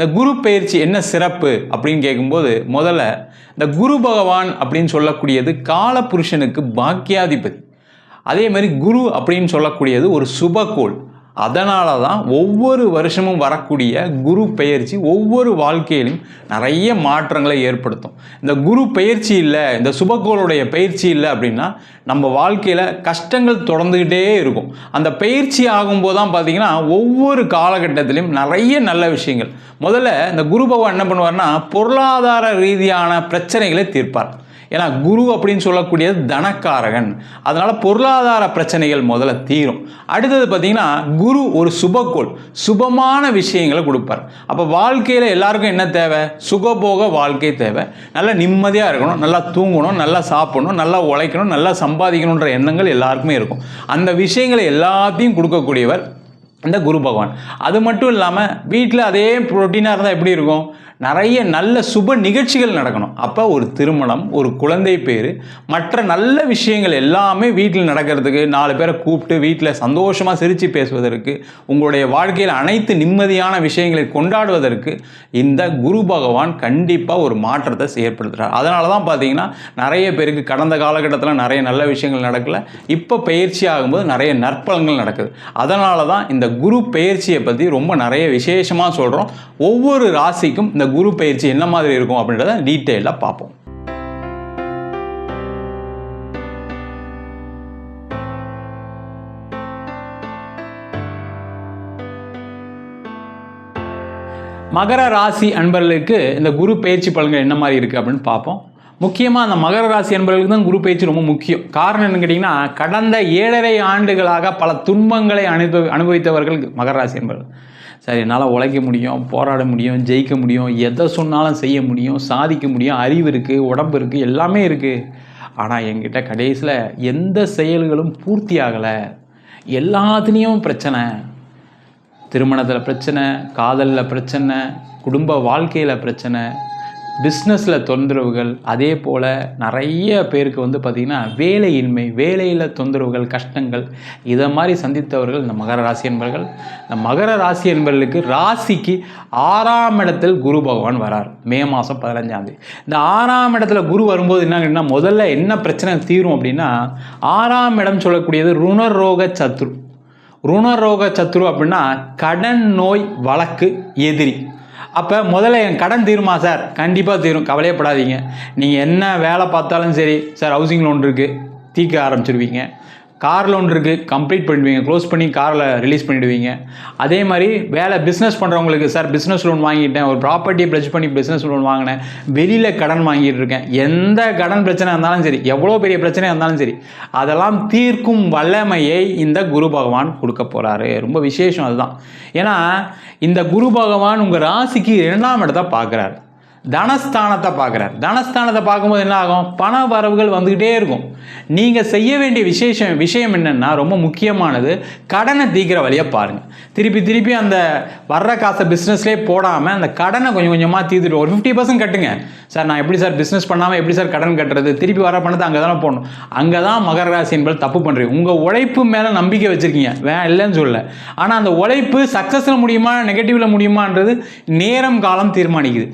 இந்த குரு பயிற்சி என்ன சிறப்பு அப்படின்னு கேட்கும்போது முதல்ல இந்த குரு பகவான் அப்படின்னு சொல்லக்கூடியது காலபுருஷனுக்கு பாக்கியாதிபதி. அதே மாதிரி குரு அப்படின்னு சொல்லக்கூடியது ஒரு சுபகோள் அதனால தான் ஒவ்வொரு வருஷமும் வரக்கூடிய குரு பெயர்ச்சி ஒவ்வொரு வாழ்க்கையிலும் நிறைய மாற்றங்களை ஏற்படுத்தும். இந்த குரு பயிற்சி இல்லை இந்த சுபகோளுடைய பயிற்சி இல்லை அப்படின்னா நம்ம வாழ்க்கையில் கஷ்டங்கள் தொடர்ந்துக்கிட்டே இருக்கும். அந்த பயிற்சி ஆகும்போது தான் பார்த்திங்கன்னா ஒவ்வொரு காலகட்டத்திலையும் நிறைய நல்ல விஷயங்கள். முதல்ல இந்த குரு பகவான் என்ன பண்ணுவார்னா பொருளாதார ரீதியான பிரச்சனைகளை தீர்ப்பார். ஏன்னா குரு அப்படின்னு சொல்லக்கூடியது தனக்காரகன். அதனால் பொருளாதார பிரச்சனைகள் முதல்ல தீரும். அடுத்தது பார்த்தீங்கன்னா குரு ஒரு சுபக்கோள் சுபமான விஷயங்களை கொடுப்பார். அப்போ வாழ்க்கையில் எல்லாருக்கும் என்ன தேவை? சுகபோக வாழ்க்கை தேவை. நல்லா நிம்மதியாக இருக்கணும் நல்லா தூங்கணும் நல்லா சாப்பிடணும் நல்லா உழைக்கணும் நல்லா சம்பாதிக்கணுன்ற எண்ணங்கள் எல்லாருக்குமே இருக்கும். அந்த விஷயங்களை எல்லாத்தையும் கொடுக்கக்கூடியவர் இந்த குரு பகவான். அது மட்டும் இல்லாமல் வீட்டில் அதே ப்ரோட்டீனாக இருந்தால் எப்படி இருக்கும்? நிறைய நல்ல சுப நிகழ்ச்சிகள் நடக்கணும். அப்போ ஒரு திருமணம் ஒரு குழந்தை பேர் மற்ற நல்ல விஷயங்கள் எல்லாமே வீட்டில் நடக்கிறதுக்கு நாலு பேரை கூப்பிட்டு வீட்டில் சந்தோஷமாக சிரித்து பேசுவதற்கு உங்களுடைய வாழ்க்கையில் அனைத்து நிம்மதியான விஷயங்களை கொண்டாடுவதற்கு இந்த குரு பகவான் கண்டிப்பாக ஒரு மாற்றத்தை ஏற்படுத்துகிறார் அதனால தான் பார்த்தீங்கன்னா நிறைய பேருக்கு கடந்த காலகட்டத்தில் நிறைய நல்ல விஷயங்கள் நடக்கல இப்போ பயிற்சி ஆகும்போது நிறைய நற்பலங்கள் நடக்குது. அதனால தான் இந்த குரு பயிற்சியை பற்றி ரொம்ப நிறைய விசேஷமாக சொல்கிறோம் ஒவ்வொரு ராசிக்கும் இந்த குரு பயிற்சி என்ன மாதிரி இருக்கும் அப்படின்றத டீட்டெயிலாக பார்ப்போம். மகர ராசி அன்பர்களுக்கு இந்த குரு பயிற்சி பலன்கள் என்ன மாதிரி இருக்குது அப்படின்னு பார்ப்போம். முக்கியமாக அந்த மகர ராசி அன்பர்களுக்கு தான் குரு பயிற்சி ரொம்ப முக்கியம். காரணம் என்னன்னு கேட்டிங்கன்னா கடந்த ஏழரை ஆண்டுகளாக பல துன்பங்களை அனுபவி அனுபவித்தவர்கள் மகர ராசி அன்பர்கள். சரி என்னால் உழைக்க முடியும் போராட முடியும் ஜெயிக்க முடியும் எதை சொன்னாலும் செய்ய முடியும் சாதிக்க முடியும் அறிவு இருக்குது உடம்பு இருக்குது எல்லாமே இருக்குது ஆனால் என்கிட்ட கடைசியில் எந்த செயல்களும் பூர்த்தி ஆகலை. எல்லாத்துலேயும் பிரச்சனை. திருமணத்தில் பிரச்சனை காதலில் பிரச்சனை குடும்ப வாழ்க்கையில் பிரச்சனை பிஸ்னஸில் தொந்தரவுகள் அதே போல் நிறைய பேருக்கு வந்து பார்த்திங்கன்னா வேலையின்மை வேலையில் தொந்தரவுகள் கஷ்டங்கள் இதை மாதிரி சந்தித்தவர்கள் இந்த மகர ராசி என்பர்கள். இந்த மகர ராசி என்பர்களுக்கு ராசிக்கு ஆறாம் இடத்தில் குரு பகவான் வரார் மே மாதம் பதினஞ்சாந்தேதி இந்த ஆறாம் இடத்துல குரு வரும்போது என்ன முதல்ல என்ன பிரச்சனை தீரும் அப்படின்னா ஆறாம் இடம் சொல்லக்கூடியது ருணரோக சத்ரு. ருணரோக சத்ரு அப்படின்னா கடன் நோய் வழக்கு எதிரி. அப்போ முதல்ல என் கடன் தீருமா சார் கண்டிப்பாக தீரும். கவலையப்படாதீங்க. நீங்கள் என்ன வேலை பார்த்தாலும் சரி சார் ஹவுசிங் லோன் இருக்குது தீக்க ஆரம்பிச்சிருவீங்க. கார் லோன் இருக்குது கம்ப்ளீட் பண்ணிடுவீங்க. க்ளோஸ் பண்ணி காரில் ரிலீஸ் பண்ணிடுவீங்க. அதே மாதிரி வேலை பிஸ்னஸ் பண்ணுறவங்களுக்கு சார் பிஸ்னஸ் லோன் வாங்கிட்டேன். ஒரு ப்ராப்பர்ட்டியை ப்ளச் பண்ணி பிஸ்னஸ் லோன் வாங்கினேன். வெளியில் கடன் வாங்கிட்டு இருக்கேன். எந்த கடன் பிரச்சனை இருந்தாலும் சரி எவ்வளோ பெரிய பிரச்சனையாக இருந்தாலும் சரி அதெல்லாம் தீர்க்கும் வல்லமையை இந்த குரு பகவான் கொடுக்க போகிறாரு ரொம்ப விசேஷம் அதுதான். ஏன்னா இந்த குரு பகவான் உங்கள் ராசிக்கு இரண்டாம் இடத்தை பார்க்குறாரு. தனஸ்தானத்தை பார்க்குறார். தனஸ்தானத்தை பார்க்கும்போது என்ன ஆகும்? பண வரவுகள் வந்துக்கிட்டே இருக்கும். நீங்கள் செய்ய வேண்டிய விசேஷம் விஷயம் என்னென்னா ரொம்ப முக்கியமானது கடனை தீக்கிற வழியை பாருங்கள் திருப்பி திருப்பி அந்த வர்ற காசை பிஸ்னஸ்லேயே போடாமல் அந்த கடனை கொஞ்சம் கொஞ்சமாக தீர்த்துட்டு ஒரு ஃபிஃப்டி பர்சன்ட் கட்டுங்க. சார் நான் எப்படி சார் பிஸ்னஸ் பண்ணாமல் எப்படி சார் கடன் கட்டுறது? திருப்பி வர பணத்தை அங்கே தானே போடணும். அங்கே தான் மகர ராசி என்பது தப்பு பண்ணுறீங்க உங்கள் உழைப்பு மேலே நம்பிக்கை வச்சுருக்கீங்க. வே இல்லைன்னு சொல்லல. ஆனால் அந்த உழைப்பு சக்ஸஸில் முடியுமா நெகட்டிவில் முடியுமான்றது நேரம் காலம் தீர்மானிக்குது.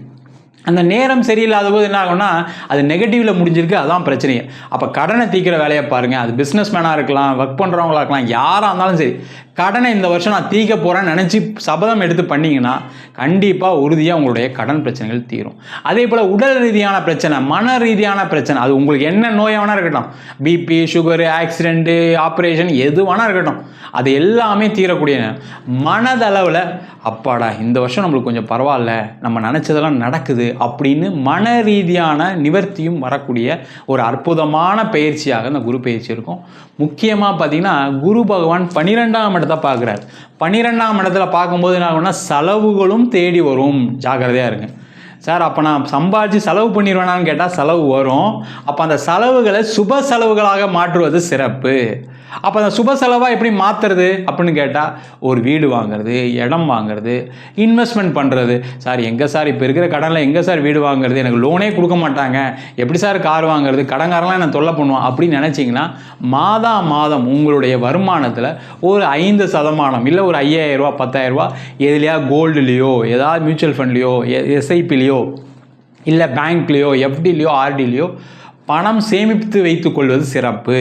அந்த நேரம் சரியில்லாத போது என்ன ஆகும்னா அது நெகட்டிவில் முடிஞ்சிருக்கு அதான் பிரச்சனையே அப்போ கடனை தீக்கிற வேலையை பாருங்கள் அது பிஸ்னஸ் மேனாக இருக்கலாம் ஒர்க் பண்ணுறவங்களா இருக்கலாம் யாராக இருந்தாலும் சரி கடனை இந்த வருஷம் நான் தீக்க போகிறேன்னு நினச்சி சபதம் எடுத்து பண்ணிங்கன்னா கண்டிப்பாக உறுதியாக உங்களுடைய கடன் பிரச்சனைகள் தீரும். அதே போல் உடல் ரீதியான பிரச்சனை மன ரீதியான பிரச்சனை அது உங்களுக்கு என்ன நோயாக வேணா இருக்கட்டும். பிபி சுகரு ஆக்சிடெண்ட்டு ஆப்ரேஷன் எது வேணால் இருக்கட்டும். அது எல்லாமே தீரக்கூடிய மனதளவில் அப்பாடா இந்த வருஷம் நம்மளுக்கு கொஞ்சம் பரவாயில்ல நம்ம நினச்சதெல்லாம் நடக்குது அப்படின்னு மன ரீதியான நிவர்த்தியும் வரக்கூடிய ஒரு அற்புதமான பயிற்சியாக இந்த குரு பயிற்சி இருக்கும். முக்கியமாக பார்த்தீங்கன்னா குரு பகவான் பன்னிரெண்டாம் இடத்தை பார்க்குறாரு. பன்னிரெண்டாம் இடத்துல பார்க்கும்போது என்ன ஆகும்னா செலவுகளும் தேடி வரும். ஜாக்கிரதையாக இருங்க. சார் அப்போ நான் சம்பாதிச்சு செலவு பண்ணிடுவேனான்னு கேட்டால் செலவு வரும். அப்போ அந்த செலவுகளை சுப செலவுகளாக மாற்றுவது சிறப்பு. அப்போ அந்த சுப செலவாக எப்படி மாற்றுறது அப்படின்னு கேட்டால் ஒரு வீடு வாங்குறது இடம் வாங்குறது இன்வெஸ்ட்மெண்ட் பண்ணுறது சார் எங்கே சார் இப்போ இருக்கிற கடனில் எங்கே சார் வீடு வாங்குறது? எனக்கு லோனே கொடுக்க மாட்டாங்க. எப்படி சார் கார் வாங்குறது? கடங்காரெலாம் என்ன தொல்லை பண்ணுவான் அப்படின்னு நினச்சிங்கன்னா மாதா மாதம் உங்களுடைய வருமானத்தில் ஒரு ஐந்து சதமானம் இல்லை ஒரு ஐயாயிரரூவா பத்தாயிரரூவா எதுலையா கோல்டுலேயோ ஏதாவது மியூச்சுவல் ஃபண்ட்லேயோ எஸ்ஐபிலேயோ இல்லை பேங்க்லேயோ எஃப்டிலேயோ ஆர்டிலேயோ பணம் சேமித்து வைத்துக்கொள்வது சிறப்பு.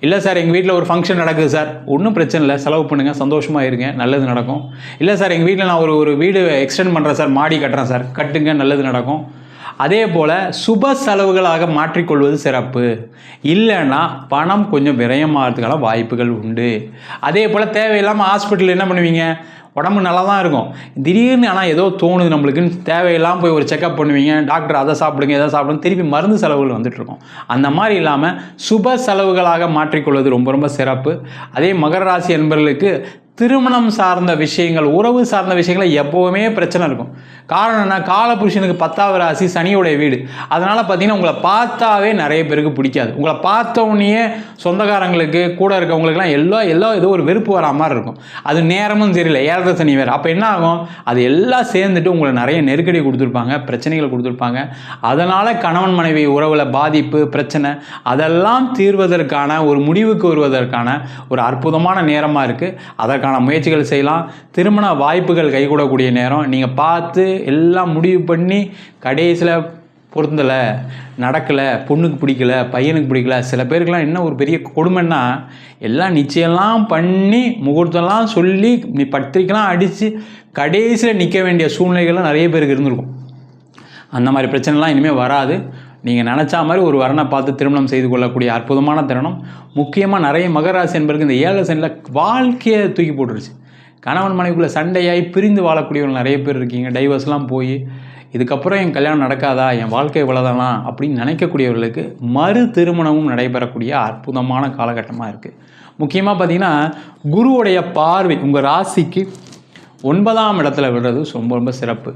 இல்லை சார் எங்கள் வீட்டில் ஒரு ஃபங்க்ஷன் நடக்குது சார். ஒன்றும் பிரச்சனை இல்லை. செலவு பண்ணுங்கள் சந்தோஷமாக இருங்க. நல்லது நடக்கும். இல்லை சார் எங்கள் வீட்டில் நான் ஒரு ஒரு வீடு எக்ஸ்டெண்ட் பண்ணுறேன் சார். மாடி கட்டுறேன் சார். கட்டுங்க. நல்லது நடக்கும். அதே போல் சுப செலவுகளாக மாற்றிக்கொள்வது சிறப்பு. இல்லைன்னா பணம் கொஞ்சம் விரயமாகிறதுக்கான வாய்ப்புகள் உண்டு. அதே போல் தேவையில்லாமல் ஹாஸ்பிட்டல் என்ன பண்ணுவீங்க? உடம்பு நல்லா தான் இருக்கும். திடீர்னு ஆனால் ஏதோ தோணுது நம்மளுக்குன்னு தேவையில்லாமல் போய் ஒரு செக்கப் பண்ணுவீங்க. டாக்டர் அதை சாப்பிடுங்க எதை சாப்பிடுங்க திருப்பி மருந்து செலவுகள் வந்துட்டுருக்கோம் அந்த மாதிரி இல்லாமல் சுப செலவுகளாக மாற்றிக்கொள்வது ரொம்ப ரொம்ப சிறப்பு. அதே மகர ராசி என்பவர்களுக்கு திருமணம் சார்ந்த விஷயங்கள் உறவு சார்ந்த விஷயங்கள் எப்போவுமே பிரச்சனை இருக்கும். காரணம் என்ன? காலபுருஷனுக்கு பத்தாவது ராசி சனியோடைய வீடு. அதனால் பார்த்தீங்கன்னா உங்களை பார்த்தாவே நிறைய பேருக்கு பிடிக்காது. உங்களை பார்த்த உடனேயே சொந்தக்காரங்களுக்கு கூட இருக்கவங்களுக்குலாம் எல்லாம் எல்லாம் ஏதோ ஒரு வெறுப்பு வரா மாதிரி இருக்கும். அது நேரமும் சரியில்லை. ஏழரை சனி வேறு. அப்போ என்ன ஆகும்? அது எல்லாம் சேர்ந்துட்டு உங்களை நிறைய நெருக்கடி கொடுத்துருப்பாங்க பிரச்சனைகள் கொடுத்துருப்பாங்க. அதனால் கணவன் மனைவி உறவில் பாதிப்பு பிரச்சனை அதெல்லாம் தீர்வதற்கான ஒரு முடிவுக்கு வருவதற்கான ஒரு அற்புதமான நேரமாக இருக்குது அதற்கான முயற்சிகள் செய்யலாம். திருமண வாய்ப்புகள் கைகூடக்கூடிய நேரம். நீங்கள் பார்த்து எல்லாம் முடிவு பண்ணி கடைசியில் பொருந்தலை நடக்கலை பொண்ணுக்கு பிடிக்கல பையனுக்கு பிடிக்கல சில பேருக்கெலாம் என்ன ஒரு பெரிய கொடுமைன்னா எல்லாம் நிச்சயம்லாம் பண்ணி முகூர்த்தம்லாம் சொல்லி நீ பத்திரிக்கைலாம் அடித்து கடைசியில் நிற்க வேண்டிய சூழ்நிலைகள்லாம் நிறைய பேருக்கு இருந்திருக்கும். அந்த மாதிரி பிரச்சனைலாம் இனிமேல் வராது. நீங்கள் நினச்சா மாதிரி ஒரு வரனை பார்த்து திருமணம் செய்து கொள்ளக்கூடிய அற்புதமான தருணம். முக்கியமாக நிறைய மகராசி என்பருக்கு இந்த ஏழை சனியில் வாழ்க்கையை தூக்கி போட்டுருச்சு. கணவன் மனைவிக்குள்ளே சண்டையாகி பிரிந்து வாழக்கூடியவங்க நிறைய பேர் இருக்கீங்க. டைவர்ஸ்லாம் போய் இதுக்கப்புறம் என் கல்யாணம் நடக்காதா? என் வாழ்க்கை இவ்வளோதானா அப்படின்னு நினைக்கக்கூடியவர்களுக்கு மறு திருமணமும் நடைபெறக்கூடிய அற்புதமான காலகட்டமாக இருக்குது முக்கியமாக பார்த்தீங்கன்னா குருவுடைய பார்வை உங்கள் ராசிக்கு ஒன்பதாம் இடத்துல விடுறது ரொம்ப ரொம்ப சிறப்பு.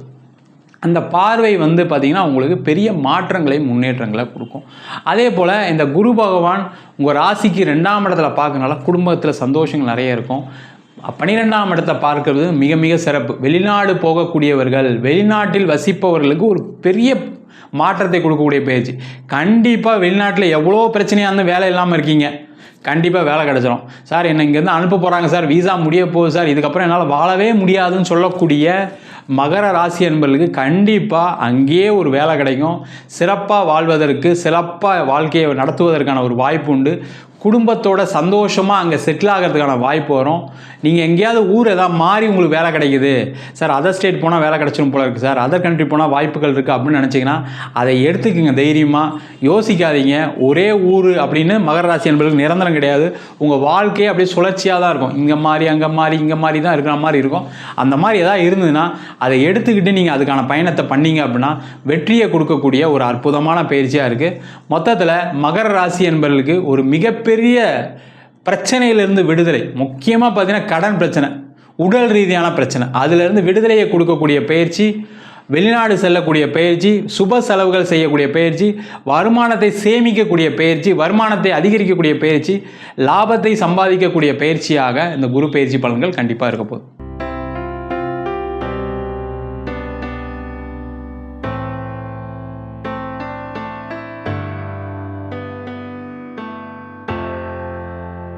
அந்த பார்வை வந்து பார்த்திங்கன்னா உங்களுக்கு பெரிய மாற்றங்களை முன்னேற்றங்களை கொடுக்கும். அதே போல் இந்த குரு பகவான் உங்கள் ராசிக்கு ரெண்டாம் இடத்துல பார்க்கறனால குடும்பத்தில் சந்தோஷங்கள் நிறைய இருக்கும். பன்னிரெண்டாம் இடத்தை பார்க்கறது மிக மிக சிறப்பு. வெளிநாடு போகக்கூடியவர்கள் வெளிநாட்டில் வசிப்பவர்களுக்கு ஒரு பெரிய மாற்றத்தை கொடுக்கக்கூடிய பயிற்சி கண்டிப்பாக வெளிநாட்டில் எவ்வளோ பிரச்சனையாக இருந்தால் வேலை இல்லாமல் இருக்கீங்க. கண்டிப்பாக வேலை கிடச்சிரும். சார் என்னை இங்கேருந்து அனுப்ப போகிறாங்க சார். வீசா முடிய போகுது சார். இதுக்கப்புறம் என்னால் வாழவே முடியாதுன்னு சொல்லக்கூடிய மகர ராசி என்பர்களுக்கு கண்டிப்பாக அங்கேயே ஒரு வேலை கிடைக்கும். சிறப்பாக வாழ்வதற்கு சிறப்பாக வாழ்க்கையை நடத்துவதற்கான ஒரு வாய்ப்பு உண்டு. குடும்பத்தோட சந்தோஷமாக அங்கே செட்டில் ஆகிறதுக்கான வாய்ப்பு வரும். நீங்கள் எங்கேயாவது ஊர் எதாவது மாறி உங்களுக்கு வேலை கிடைக்குது. சார் அதர் ஸ்டேட் போனால் வேலை கிடச்சிரும் போல இருக்குது சார். அதர் கண்ட்ரி போனால் வாய்ப்புகள் இருக்குது அப்படின்னு நினச்சிங்கன்னா அதை எடுத்துக்கோங்க தைரியமாக யோசிக்காதீங்க. ஒரே ஊர் அப்படின்னு மகர ராசி என்பதுக்கு நிரந்தரம் கிடையாது. உங்கள் வாழ்க்கையே அப்படியே சுழற்சியாக தான் இருக்கும். இங்கே மாறி அங்கே மாறி இங்கே மாறி தான் இருக்கிற மாதிரி இருக்கும். அந்த மாதிரி எதாவது இருந்ததுன்னா அதை எடுத்துக்கிட்டு நீங்கள் அதுக்கான பயணத்தை பண்ணீங்க அப்படின்னா வெற்றியை கொடுக்கக்கூடிய ஒரு அற்புதமான பயிற்சியாக இருக்குது மொத்தத்தில் மகர ராசி என்பவர்களுக்கு ஒரு மிகப்பெரிய பிரச்சனையிலிருந்து விடுதலை. முக்கியமாக பார்த்தீங்கன்னா கடன் பிரச்சனை உடல் ரீதியான பிரச்சனை. அதிலிருந்து விடுதலையை கொடுக்கக்கூடிய பயிற்சி வெளிநாடு செல்லக்கூடிய பயிற்சி சுப செலவுகள் செய்யக்கூடிய பயிற்சி வருமானத்தை சேமிக்கக்கூடிய பயிற்சி வருமானத்தை அதிகரிக்கக்கூடிய பயிற்சி லாபத்தை சம்பாதிக்கக்கூடிய பயிற்சியாக இந்த குரு பயிற்சி பலன்கள் கண்டிப்பாக இருக்க போகுது.